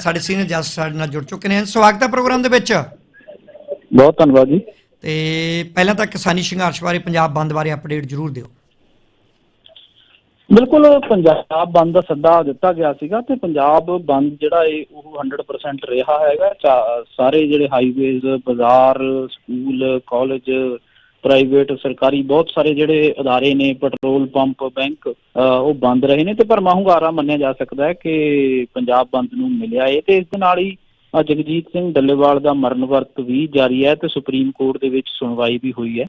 ਸਾਡੇ ਸੀਨੀਅਰ ਜੱਜ ਸਾਡੇ ਨਾਲ ਜੁੜ ਚੁੱਕੇ ਨੇ। ਸਵਾਗਤ ਹੈ ਪ੍ਰੋਗਰਾਮ ਦੇ ਵਿੱਚ। ਬਹੁਤ ਧੰਨਵਾਦ ਜੀ। ਤੇ ਪਹਿਲਾਂ ਤਾਂ ਕਿਸਾਨੀ ਸੰਘਰਸ਼ ਬਾਰੇ ਪੰਜਾਬ ਬੰਦ ਬਾਰੇ ਅਪਡੇਟ ਜ਼ਰੂਰ ਦਿਓ। ਬਿਲਕੁਲ ਪੰਜਾਬ ਬੰਦ ਦਾ ਸੱਦਾ ਦਿੱਤਾ ਗਿਆ ਸੀਗਾ ਤੇ ਪੰਜਾਬ ਬੰਦ ਜਿਹੜਾ ਹੈ ਉਹ 100% ਰਿਹਾ ਹੈਗਾ। ਸਾਰੇ ਜਿਹੜੇ ਹਾਈਵੇਜ਼ ਬਾਜ਼ਾਰ ਸਕੂਲ ਕਾਲਜ ਪ੍ਰਾਈਵੇਟ ਸਰਕਾਰੀ ਬਹੁਤ ਸਾਰੇ ਜਿਹੜੇ ਅਦਾਰੇ ਨੇ ਪੈਟਰੋਲ ਪੰਪ ਬੈਂਕ ਉਹ ਬੰਦ ਰਹੇ ਨੇ ਤੇ ਪਰ ਮਾਹੂੰਗਾਰਾ ਮੰਨਿਆ ਜਾ ਸਕਦਾ ਹੈ ਕਿ ਪੰਜਾਬ ਬੰਦ ਨੂੰ ਮਿਲਿਆ ਹੈ ਤੇ ਇਸ ਦੇ ਨਾਲ ਹੀ ਜਗਜੀਤ ਸਿੰਘ ਡੱਲੇਵਾਲ ਦਾ ਮਰਨ ਵਰਤ ਵੀ ਜਾਰੀ ਹੈ ਤੇ ਸੁਪਰੀਮ ਕੋਰਟ ਦੇ ਵਿੱਚ ਸੁਣਵਾਈ ਵੀ ਹੋਈ ਹੈ।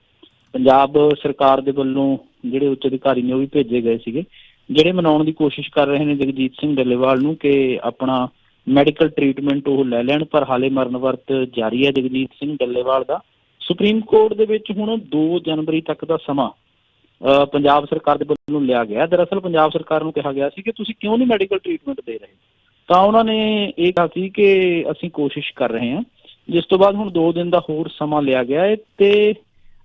ਪੰਜਾਬ ਸਰਕਾਰ ਦੇ ਵੱਲੋਂ ਜਿਹੜੇ ਉੱਚ ਅਧਿਕਾਰੀ ਨੇ ਉਹ ਵੀ ਭੇਜੇ ਗਏ ਸੀਗੇ, ਜਿਹੜੇ ਮਨਾਉਣ ਦੀ ਕੋਸ਼ਿਸ਼ ਕਰ ਰਹੇ ਨੇ ਜਗਜੀਤ ਸਿੰਘ ਡੱਲੇਵਾਲ ਨੂੰ ਕਿ ਆਪਣਾ ਮੈਡੀਕਲ ਟ੍ਰੀਟਮੈਂਟ ਉਹ ਲੈ ਲੈਣ, ਪਰ ਹਾਲੇ ਮਰਨ ਵਰਤ ਜਾਰੀ ਹੈ ਜਗਜੀਤ ਸਿੰਘ ਡੱਲੇਵਾਲ ਦਾ। ਸੁਪਰੀਮ ਕੋਰਟ ਦੇ ਵਿੱਚ ਹੁਣ 2 ਜਨਵਰੀ ਤੱਕ ਦਾ ਸਮਾਂ ਪੰਜਾਬ ਸਰਕਾਰ ਦੇ ਵੱਲੋਂ ਲਿਆ ਗਿਆ। ਦਰਅਸਲ ਪੰਜਾਬ ਸਰਕਾਰ ਨੂੰ ਕਿਹਾ ਗਿਆ ਸੀ ਕਿ ਤੁਸੀਂ ਕਿਉਂ ਨਹੀਂ ਮੈਡੀਕਲ ਟ੍ਰੀਟਮੈਂਟ ਦੇ ਰਹੇ? ਤਾਂ ਉਹਨਾਂ ਨੇ ਇਹ ਕਿਹਾ ਸੀ ਕਿ ਅਸੀਂ ਕੋਸ਼ਿਸ਼ ਕਰ ਰਹੇ ਹਾਂ। ਜਿਸ ਤੋਂ ਬਾਅਦ ਹੁਣ 2 ਦਿਨ ਦਾ ਹੋਰ ਸਮਾਂ ਲਿਆ ਗਿਆ ਹੈ ਤੇ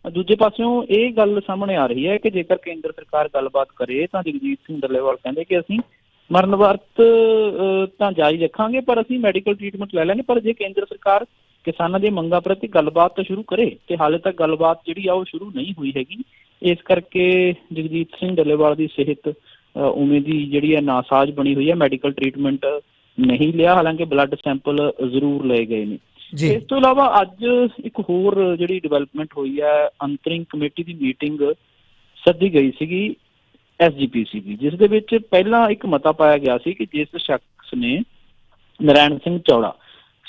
ਦੂਜੇ ਪਾਸਿਓਂ ਇਹ ਗੱਲ ਸਾਹਮਣੇ ਆ ਰਹੀ ਹੈ ਕਿ ਜੇਕਰ ਕੇਂਦਰ ਸਰਕਾਰ ਗੱਲਬਾਤ ਕਰੇ ਤਾਂ ਜਗਜੀਤ ਸਿੰਘ ਡੱਲੇਵਾਲ ਕਹਿੰਦੇ ਕਿ ਅਸੀਂ ਮਰਨ ਵਰਤ ਤਾਂ ਜਾਰੀ ਰੱਖਾਂਗੇ, ਪਰ ਅਸੀਂ ਮੈਡੀਕਲ ਟ੍ਰੀਟਮੈਂਟ ਲੈ ਲਾਂਗੇ। ਪਰ ਜੇ ਕੇਂਦਰ ਸਰਕਾਰ ਕਿਸਾਨਾਂ ਦੀ ਮੰਗਾਂ ਪ੍ਰਤੀ ਗੱਲਬਾਤ ਤਾਂ ਸ਼ੁਰੂ ਕਰੇ ਤੇ ਹਾਲੇ ਤੱਕ ਗੱਲਬਾਤ ਜਿਹੜੀ ਆ ਉਹ ਸ਼ੁਰੂ ਨਹੀਂ ਹੋਈ ਹੈਗੀ। ਇਸ ਕਰਕੇ ਜਗਜੀਤ ਸਿੰਘ ਡੱਲੇਵਾਲ ਦੀ ਸਿਹਤ ਉਵੇਂ ਦੀ ਜਿਹੜੀ ਹੈ ਨਾਸਾਜ਼ ਬਣੀ ਹੋਈ ਹੈ ਮੈਡੀਕਲ ਟ੍ਰੀਟਮੈਂਟ ਨਹੀਂ ਲਿਆ ਹਾਲਾਂਕਿ ਬਲੱਡ ਸੈਂਪਲ ਜ਼ਰੂਰ ਲਏ ਗਏ ਨੇ। ਇਸ ਤੋਂ ਇਲਾਵਾ ਅੱਜ ਇੱਕ ਹੋਰ ਜਿਹੜੀ ਡਿਵੈਲਪਮੈਂਟ ਹੋਈ ਹੈ ਅੰਤਰਿੰਗ ਕਮੇਟੀ ਦੀ ਮੀਟਿੰਗ ਸੱਦੀ ਗਈ ਸੀਗੀ ਐਸਜੀਪੀਸੀ ਦੀ ਜਿਸ ਦੇ ਵਿੱਚ ਪਹਿਲਾਂ ਇੱਕ ਮਤਾ ਪਾਇਆ ਗਿਆ ਸੀ ਕਿ ਜਿਸ ਸ਼ਖਸ ਨੇ ਨਰੈਣ ਸਿੰਘ ਚੌੜਾ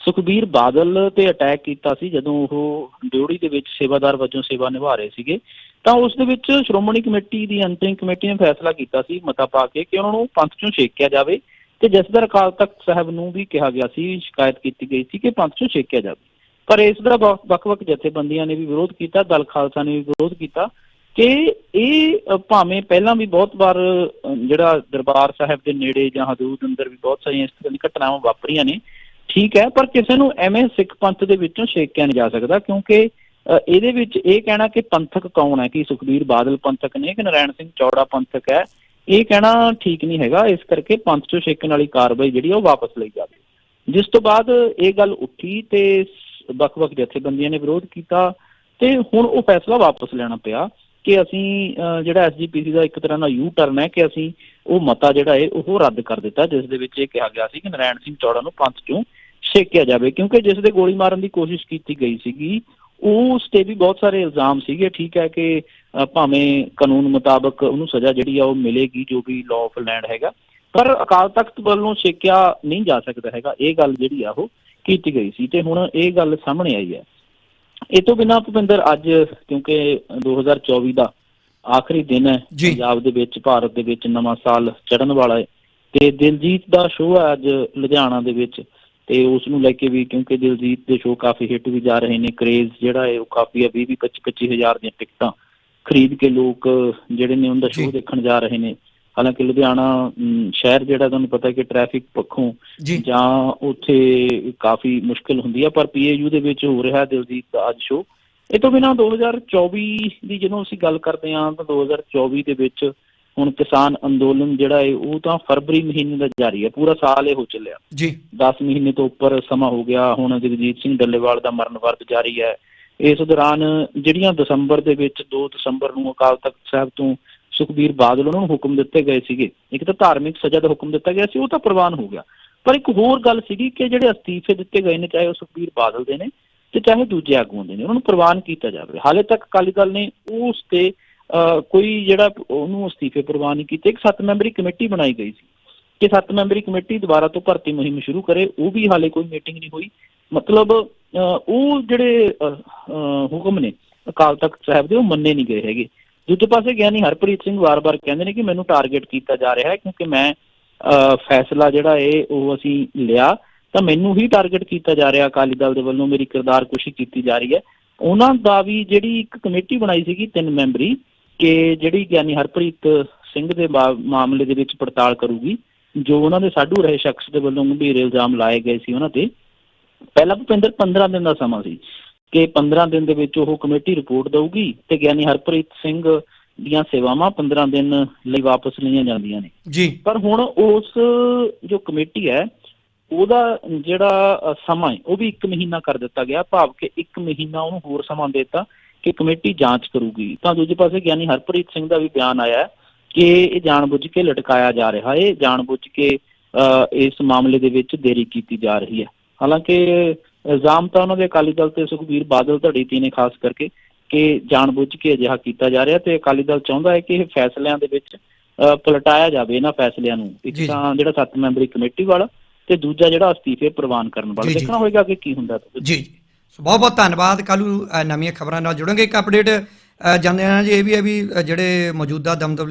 ਸੁਖਬੀਰ ਬਾਦਲ ਤੇ ਅਟੈਕ ਕੀਤਾ ਸੀ ਜਦੋਂ ਉਹ ਡਿਊਟੀ ਦੇ ਵਿੱਚ ਸੇਵਾਦਾਰ ਵਜੋਂ ਸੇਵਾ ਨਿਭਾ ਰਹੇ ਸੀਗੇ, ਤਾਂ ਉਸ ਦੇ ਵਿੱਚ ਸ਼੍ਰੋਮਣੀ ਕਮੇਟੀ ਦੀ ਅੰਤਰਿੰਗ ਕਮੇਟੀ ਨੇ ਫੈਸਲਾ ਕੀਤਾ ਸੀ, ਮਤਾ ਪਾ ਕੇ ਕਿ ਉਹਨਾਂ ਨੂੰ ਪੰਥ ਚੋਂ ਛੇਕਿਆ ਜਾਵੇ ਤੇ ਜਸਦਰ ਅਕਾਲ ਤਖਤ ਸਾਹਿਬ ਨੂੰ ਵੀ ਕਿਹਾ ਗਿਆ ਸੀ, ਸ਼ਿਕਾਇਤ ਕੀਤੀ ਗਈ ਸੀ ਕਿ ਪੰਥ ਚੋਂ ਛੇਕਿਆ ਜਾਵੇ। ਪਰ ਇਸ ਦਾ ਵੱਖ- ਵੱਖ-ਵੱਖ ਜਥੇਬੰਦੀਆਂ ਨੇ ਵੀ ਵਿਰੋਧ ਕੀਤਾ, ਦਲ ਖਾਲਸਾ ਨੇ ਵੀ ਵਿਰੋਧ ਕੀਤਾ ਕਿ ਇਹ ਭਾਵੇਂ ਪਹਿਲਾਂ ਵੀ ਬਹੁਤ ਵਾਰ ਜਿਹੜਾ ਦਰਬਾਰ ਸਾਹਿਬ ਦੇ ਨੇੜੇ ਜਾਂ ਹਦੂਦ ਅੰਦਰ ਵੀ ਬਹੁਤ ਸਾਰੀਆਂ ਇਸ ਤਰ੍ਹਾਂ ਦੀਆਂ ਘਟਨਾਵਾਂ ਵਾਪਰੀਆਂ ਨੇ ਠੀਕ ਹੈ ਪਰ ਕਿਸੇ ਨੂੰ ਐਵੇਂ ਸਿੱਖ ਪੰਥ ਦੇ ਵਿੱਚੋਂ ਛੇਕਿਆ ਨਹੀਂ ਜਾ ਸਕਦਾ ਕਿਉਂਕਿ ਇਹਦੇ ਵਿੱਚ ਇਹ ਕਹਿਣਾ ਕਿ ਪੰਥਕ ਕੌਣ ਹੈ ਕਿ ਸੁਖਬੀਰ ਬਾਦਲ ਪੰਥਕ ਨੇ ਕਿ ਨਰਾਇਣ ਸਿੰਘ ਚੌੜਾ ਪੰਥਕ ਹੈ ਇਹ ਕਹਿਣਾ ਠੀਕ ਨਹੀਂ ਹੈਗਾ ਇਸ ਕਰਕੇ ਪੰਥ ਚੋਂ ਛੇਕਣ ਵਾਲੀ ਕਾਰਵਾਈ ਜਿਹੜੀ ਉਹ ਵਾਪਸ ਲਈ ਜਾਵੇ। ਜਿਸ ਤੋਂ ਬਾਅਦ ਇਹ ਗੱਲ ਉੱਠੀ ਤੇ ਵੱਖ-ਵੱਖ ਜਥੇਬੰਦੀਆਂ ਨੇ ਵਿਰੋਧ ਕੀਤਾ ਤੇ ਹੁਣ ਉਹ ਫੈਸਲਾ ਵਾਪਸ ਲੈਣਾ ਪਿਆ ਕਿ ਅਸੀਂ ਅ, ਜਿਹੜਾ ਐਸਜੀਪੀਸੀ ਦਾ ਇੱਕ ਤਰ੍ਹਾਂ ਦਾ ਯੂ ਟਰਨ ਹੈ ਕਿ ਅਸੀਂ ਉਹ ਮਤਾ ਜਿਹੜਾ ਹੈ ਉਹ ਰੱਦ ਕਰ ਦਿੱਤਾ ਜਿਸ ਦੇ ਵਿੱਚ ਇਹ ਕਿਹਾ ਗਿਆ ਸੀ ਕਿ ਨਰਾਇਣ ਸਿੰਘ ਚੌੜਾ ਨੂੰ ਪੰਥ ਚੋਂ ਛੇਕਿਆ ਜਾਵੇ ਕਿਉਂਕਿ ਜਿਸ ਦੇ ਗੋਲੀ ਮਾਰਨ ਦੀ ਕੋਸ਼ਿਸ਼ ਕੀਤੀ ਗਈ ਸੀਗੀ ਉਸ ਤੇ ਵੀ ਬਹੁਤ ਸਾਰੇ ਇਲਜ਼ਾਮ ਸੀਗੇ ਠੀਕ ਹੈ ਕਿ ਭਾਵੇਂ ਕਾਨੂੰਨ ਮੁਤਾਬਕ ਉਹਨੂੰ ਸਜ਼ਾ ਜਿਹੜੀ ਆ ਉਹ ਮਿਲੇਗੀ ਜੋ ਵੀ ਲਾਅ ਆਫ ਲੈਂਡ ਹੈਗਾ ਪਰ ਅਕਾਲ ਤਖਤ ਵੱਲੋਂ ਛੇਕਿਆ ਨਹੀਂ ਜਾ ਸਕਦਾ ਹੈਗਾ ਇਹ ਗੱਲ ਜਿਹੜੀ ਆ ਉਹ ਕੀਤੀ ਗਈ ਸੀ ਤੇ ਹੁਣ ਇਹ ਗੱਲ ਸਾਹਮਣੇ ਆਈ ਹੈ ਇਹ ਤੋਂ ਬਿਨਾਂ ਭੁਪਿੰਦਰ ਅੱਜ ਕਿਉਂਕਿ 2024 ਦਾ ਆਖਰੀ ਦਿਨ ਹੈ। ਪੰਜਾਬ ਦੇ ਵਿੱਚ ਭਾਰਤ ਦੇ ਵਿੱਚ ਨਵਾਂ ਸਾਲ ਚੜ੍ਹਨ ਵਾਲਾ ਹੈ ਤੇ ਦਿਲਜੀਤ ਦਾ ਸ਼ੋਅ ਹੈ ਅੱਜ ਲੁਧਿਆਣਾ ਦੇ ਵਿੱਚ ਤੇ ਉਸ ਨੂੰ ਲੈ ਕੇ ਵੀ ਕਿਉਂਕਿ ਦਿਲਜੀਤ ਦੇ ਸ਼ੋਅ ਕਾਫੀ ਹਿੱਟ ਵੀ ਜਾ ਰਹੇ ਨੇ ਕ੍ਰੇਜ਼ ਜਿਹੜਾ ਹੈ ਉਹ ਕਾਫੀ ਹੈ 20 20 25 25 ਹਜ਼ਾਰ ਦੀਆਂ ਟਿਕਟਾਂ ਖਰੀਦ ਕੇ ਲੋਕ ਜਿਹੜੇ ਨੇ ਉਹਦਾ ਜੀ। ਸ਼ੋਅ ਦੇਖਣ ਜਾ ਰਹੇ ਨੇ। ਹਾਲਾਂਕਿ ਲੁਧਿਆਣਾ ਸ਼ਹਿਰ ਜਿਹੜਾ ਤੁਹਾਨੂੰ ਪਤਾ ਹੈ ਕਿ ਟ੍ਰੈਫਿਕ ਪੱਖੋਂ ਜੀ। ਜਾਂ ਉੱਥੇ ਕਾਫੀ ਮੁਸ਼ਕਲ ਹੁੰਦੀ ਹੈ ਪਰ ਪੀਏਯੂ ਦੇ ਵਿੱਚ ਹੋ ਰਿਹਾ ਦਿਲਜੀਤ ਦਾ ਅੱਜ ਸ਼ੋਅ ਇਹ ਤੋਂ ਬਿਨਾਂ 2024 ਦੀ ਜਦੋਂ ਅਸੀਂ ਗੱਲ ਕਰਦੇ ਹਾਂ ਤਾਂ 2024 ਦੇ ਵਿੱਚ ਹੁਣ ਕਿਸਾਨ ਅੰਦੋਲਨ ਜਿਹੜਾ ਹੈ ਉਹ ਤਾਂ ਫਰਵਰੀ ਮਹੀਨੇ ਦਾ ਜਾਰੀ ਹੈ ਪੂਰਾ ਸਾਲ ਇਹ ਹੋ ਚੱਲਿਆ। ਜੀ। 10 ਮਹੀਨੇ ਤੋਂ ਉੱਪਰ ਸਮਾਂ ਹੋ ਗਿਆ ਹੁਣ ਜਗਜੀਤ ਸਿੰਘ ਡੱਲੇਵਾਲ ਦਾ ਮਰਨ ਵਰਤ ਜਾਰੀ ਹੈ ਇਸ ਦੌਰਾਨ ਜਿਹੜੀਆਂ ਦਸੰਬਰ ਦੇ ਵਿੱਚ 2 ਦਸੰਬਰ ਨੂੰ ਅਕਾਲ ਤਖਤ ਸਾਹਿਬ ਤੋਂ ਸੁਖਬੀਰ ਬਾਦਲ ਉਹਨਾਂ ਨੂੰ ਹੁਕਮ ਦਿੱਤੇ ਗਏ ਸੀਗੇ। ਇੱਕ ਤਾਂ ਧਾਰਮਿਕ ਸਜ਼ਾ ਦਾ ਹੁਕਮ ਦਿੱਤਾ ਗਿਆ ਸੀ ਉਹ ਤਾਂ ਪ੍ਰਵਾਨ ਹੋ ਗਿਆ। ਪਰ ਇੱਕ ਹੋਰ ਗੱਲ ਸੀਗੀ ਕਿ ਜਿਹੜੇ ਅਸਤੀਫੇ ਦਿੱਤੇ ਗਏ ਨੇ ਚਾਹੇ ਉਹ ਸੁਖਬੀਰ ਬਾਦਲ ਦੇ ਨੇ ਤੇ ਚਾਹੇ ਦੂਜੇ ਆਗੂਆਂ ਦੇ ਨੇ ਉਹਨਾਂ ਨੂੰ ਪ੍ਰਵਾਨ ਕੀਤਾ ਜਾਵੇ। ਹਾਲੇ ਤੱਕ ਅਕਾਲੀ ਦਲ ਨੇ ਉਸ ਤੇ ਕੋਈ ਜਿਹੜਾ ਉਹਨੂੰ ਅਸਤੀਫੇ ਪ੍ਰਵਾਨ ਨਹੀਂ ਕੀਤੇ ਇੱਕ ਸੱਤ ਮੈਂਬਰੀ ਕਮੇਟੀ ਬਣਾਈ ਗਈ ਸੀ ਕਿ ਸੱਤ ਮੈਂਬਰੀ ਕਮੇਟੀ ਦੁਬਾਰਾ ਤੋਂ ਭਰਤੀ ਮੁਹਿੰਮ ਸ਼ੁਰੂ ਕਰੇ ਉਹ ਵੀ ਹਾਲੇ ਕੋਈ ਮੀਟਿੰਗ ਨਹੀਂ ਹੋਈ। ਮਤਲਬ ਅਹ, ਉਹ ਜਿਹੜੇ ਹੁਕਮ ਨੇ ਅਕਾਲ ਤਖਤ ਸਾਹਿਬ ਦੇ ਉਹ ਮੰਨੇ ਨਹੀਂ ਗਏ ਹੈਗੇ। ਦੂਜੇ ਪਾਸੇ ਗਿਆਨੀ ਹਰਪ੍ਰੀਤ ਸਿੰਘ ਵਾਰ-ਵਾਰ ਕਹਿੰਦੇ ਨੇ ਕਿ ਮੈਨੂੰ ਟਾਰਗੇਟ ਕੀਤਾ ਜਾ ਰਿਹਾ ਹੈ ਕਿਉਂਕਿ ਮੈਂ ਅਹ, ਫੈਸਲਾ ਜਿਹੜਾ ਇਹ ਉਹ ਅਸੀਂ ਲਿਆ ਤਾਂ ਮੈਨੂੰ ਹੀ ਟਾਰਗੇਟ ਕੀਤਾ ਜਾ ਰਿਹਾ ਅਕਾਲੀ ਦਲ ਦੇ ਵੱਲੋਂ ਮੇਰੀ ਕਿਰਦਾਰ ਕੁਸ਼ੀ ਕੀਤੀ ਜਾ ਰਹੀ ਹੈ। ਉਹਨਾਂ ਦਾ ਵੀ ਜਿਹੜੀ ਇੱਕ ਕਮੇਟੀ ਬਣਾਈ ਸੀਗੀ ਤਿੰਨ ਮੈਂਬਰੀ ਕਿ ਜਿਹੜੀ ਗਿਆਨੀ ਹਰਪ੍ਰੀਤ ਸਿੰਘ ਦੇ ਮਾਮਲੇ ਦੇ ਵਿੱਚ ਪੜਤਾਲ ਕਰੂਗੀ ਜੋ ਉਹਨਾਂ ਦੇ ਸਾਡੂ ਰਹੇ ਸ਼ਖਸ ਦੇ ਵੱਲੋਂ ਗੰਭੀਰ ਇਲਜ਼ਾਮ ਲਾਏ ਗਏ ਸੀ ਉਹਨਾਂ ਤੇ ਪਹਿਲਾਂ ਭੁਪਿੰਦਰ 15 ਦਿਨ ਦਾ ਸਮਾਂ ਸੀ ਕਿ 15 ਦਿਨ ਦੇ ਵਿੱਚ ਉਹ ਕਮੇਟੀ ਰਿਪੋਰਟ ਦਊਗੀ ਤੇ ਗਿਆਨੀ ਹਰਪ੍ਰੀਤ ਸਿੰਘ ਦੀਆਂ ਸੇਵਾਵਾਂ 15 ਦਿਨ ਲਈ ਵਾਪਸ ਲਈਆਂ ਜਾਂਦੀਆਂ ਨੇ। ਜੀ। ਪਰ ਹੁਣ ਉਸ ਜੋ ਕਮੇਟੀ ਹੈ ਉਹਦਾ ਜਿਹੜਾ ਸਮਾਂ ਹੈ ਉਹ ਵੀ 1 ਮਹੀਨਾ ਕਰ ਦਿੱਤਾ ਗਿਆ ਭਾਵ ਕਿ 1 ਮਹੀਨਾ ਉਹਨੂੰ ਹੋਰ ਸਮਾਂ ਦਿੱਤਾ। ਕਿ ਕਮੇਟੀ ਜਾਂਚ ਕਰੂਗੀ। ਤਾਂ ਦੂਜੇ ਪਾਸੇ ਗਿਆਨੀ ਹਰਪ੍ਰੀਤ ਸਿੰਘ ਦਾ ਵੀ ਬਿਆਨ ਆਇਆ ਕਿ ਇਹ ਜਾਣਬੁੱਝ ਕੇ ਲਟਕਾਇਆ ਜਾ ਰਿਹਾ ਹੈ। ਜਾਣਬੁੱਝ ਕੇ ਇਸ ਮਾਮਲੇ ਦੇ ਵਿੱਚ ਦੇਰੀ ਕੀਤੀ ਜਾ ਰਹੀ ਹੈ। ਹਾਲਾਂਕਿ ਇਲਜ਼ਾਮ ਤਾਂ ਉਹਨਾਂ ਦੇ ਅਕਾਲੀ ਦਲ ਤੇ ਸੁਖਬੀਰ ਬਾਦਲ ਧੜੀ ਤੀ ਨੇ ਖਾਸ ਕਰਕੇ ਕਿ ਜਾਣਬੁੱਝ ਕੇ ਅਜਿਹਾ ਕੀਤਾ ਜਾ ਰਿਹਾ ਤੇ ਅਕਾਲੀ ਦਲ ਚਾਹੁੰਦਾ ਹੈ ਕਿ ਇਹ ਫੈਸਲਿਆਂ ਦੇ ਵਿੱਚ ਪਲਟਾਇਆ ਜਾਵੇ ਇਹਨਾਂ ਫੈਸਲਿਆਂ ਨੂੰ। ਇੱਕ। ਤਾਂ ਜਿਹੜਾ ਸੱਤ ਮੈਂਬਰੀ ਕਮੇਟੀ ਵਾਲਾ ਤੇ ਦੂਜਾ ਜਿਹੜਾ ਅਸਤੀਫੇ ਪ੍ਰਵਾਨ ਕਰਨ ਵਾਲਾ। ਦੇਖਣਾ ਹੋਏਗਾ ਕਿ ਕੀ ਹੁੰਦਾ। ਜੀ ਜੀ। ਸੋ ਬਹੁਤ ਬਹੁਤ ਧੰਨਵਾਦ। ਕੱਲ੍ਹ ਨੂੰ ਨਵੀਆਂ ਖਬਰਾਂ ਨਾਲ ਜੁੜਾਂਗੇ। ਇੱਕ ਅਪਡੇਟ ਜਾਂਦੇ ਹਾਂ ਜੀ, ਇਹ ਵੀ ਹੈ ਵੀ ਜਿਹੜੇ ਮੌਜੂਦਾ ਦਮਦਮਲੀ